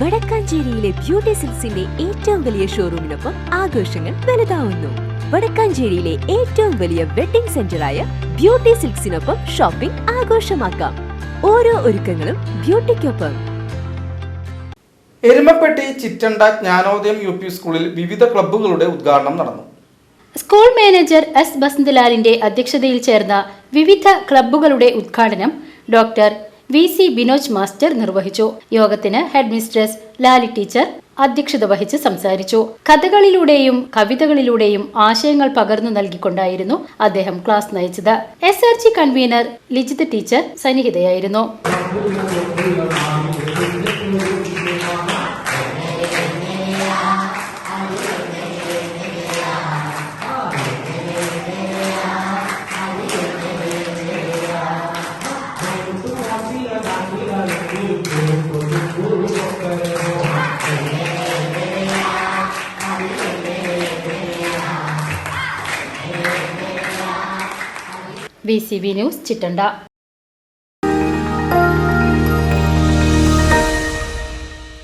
വടക്കാഞ്ചേരിയിലെ beauty സിൽസിന്റെ ഏറ്റവും വലിയ ഷോറൂമിനൊപ്പം ആഘോഷങ്ങൾ വലുതാവുന്നു. വടക്കാഞ്ചേരിയിലെ ഏറ്റവും വലിയ വെഡിംഗ് സെന്ററായ ബ്യൂട്ടി സിൽക്സിനൊപ്പം ഷോപ്പിംഗ് ആഘോഷമാക്കാം. ഓരോ ഒരുക്കങ്ങളും ബ്യൂട്ടിക്കൊപ്പം. എരുമപ്പെട്ടി ചിറ്റണ്ട ജ്ഞാനോദയം യു പി സ്കൂളിൽ വിവിധ ക്ലബ്ബുകളുടെ ഉദ്ഘാടനം നടന്നു. സ്കൂൾ മാനേജർ എസ് ബസന്തലാലിന്റെ അധ്യക്ഷതയിൽ ചേർന്ന വിവിധ ക്ലബ്ബുകളുടെ ഉദ്ഘാടനം doctor V C Binoj master നിർവഹിച്ചു. യോഗത്തിന് ഹെഡ് മിസ്ട്രസ് ലാലി ടീച്ചർ അധ്യക്ഷത വഹിച്ച് സംസാരിച്ചു. കഥകളിലൂടെയും കവിതകളിലൂടെയും ആശയങ്ങൾ പകർന്നു നൽകിക്കൊണ്ടായിരുന്നു അദ്ദേഹം ക്ലാസ് നയിച്ചത്. S R G convener Lijith teacher സന്നിഹിതയായിരുന്നു. V C V news Chittanda